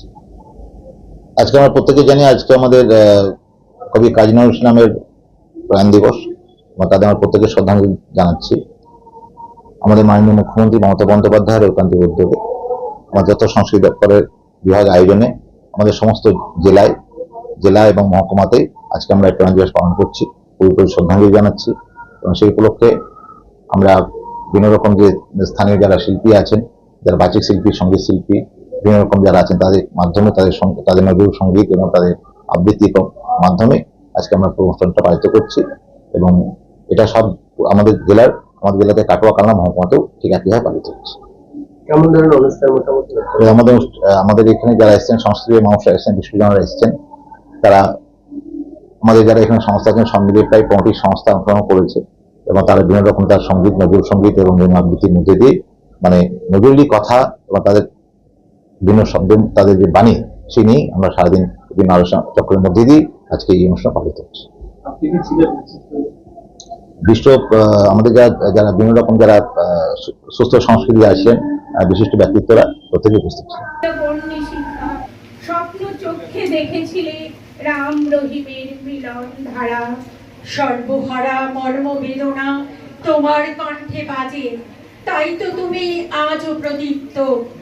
করছি আজকে আমরা প্রত্যেকে জানি আজকে আমাদের কবি কাজী নজরুল ইসলামের প্রয়াণ দিবস, এবং তাদের আমরা প্রত্যেকে শ্রদ্ধাঞ্জলি জানাচ্ছি। আমাদের মাননীয় মুখ্যমন্ত্রী মমতা বন্দ্যোপাধ্যায়ের ঐকান্তিক উদ্যোগে আমার যত সংস্কৃতি দপ্তরের বিভাগ আয়োজনে, আমাদের সমস্ত জেলায়, জেলা এবং মহকুমাতেই আজকে আমরা প্রয়াণ দিবস পালন করছি। পুরোপুরি শ্রদ্ধাঞ্জলি জানাচ্ছি, এবং সেই উপলক্ষে আমরা বিভিন্ন রকম যে স্থানীয় যারা শিল্পী আছেন, যারা বাচিক শিল্পী, সংগীত শিল্পী বিভিন্ন রকম যারা আছেন তাদের মাধ্যমে তাদের তাদের নজরুল সংগীত এবং তাদের আবৃত্তির মাধ্যমে আজকে আমরা অনুষ্ঠানটা পালিত করছি। এবং এটা সব আমাদের জেলার আমাদের জেলাতে কাটোয়া কালনা মহকুমাতেও ঠিক একইভাবে পালিত হচ্ছে। আমাদের আমাদের এখানে যারা এসেছেন সংস্কৃতি মানুষরা এসেছেন বিশ্বজনরা এসেছেন তারা আমাদের যারা এখানে সংস্থা আছেন সব মিলিয়ে প্রায় পঁয়ত্রিশ সংস্থা অংশগ্রহণ করেছে। এবং তারা বিভিন্ন রকম তার সংগীত নজরুল সংগীত এবং বিভিন্ন আবৃত্তির মধ্যে দিয়ে মানে নজরুলি কথা এবং তাদের বিভিন্ন শব্দ তাদের যে বাণী সেই নিয়েই আমরা সারাদিন বিভিন্ন আলোচনা চক্রের মধ্যে দিয়ে আজকে এই অনুষ্ঠান পালিত হচ্ছে। বিশ্ব আমাদের যারা যারা বিভিন্ন রকম যারা সুস্থ সংস্কৃতি আহ, বিশিষ্ট ব্যক্তিত্বরা প্রত্যেকে উপস্থিত ছিলেন। স্বপ্ন চোখে দেখেছিলে রাম রহিমের মিলন ধারা। সর্বহারা মর্ম বেদনা তোমার কণ্ঠে বাজে। তাই তো তুমি আজও প্রদীপ্ত।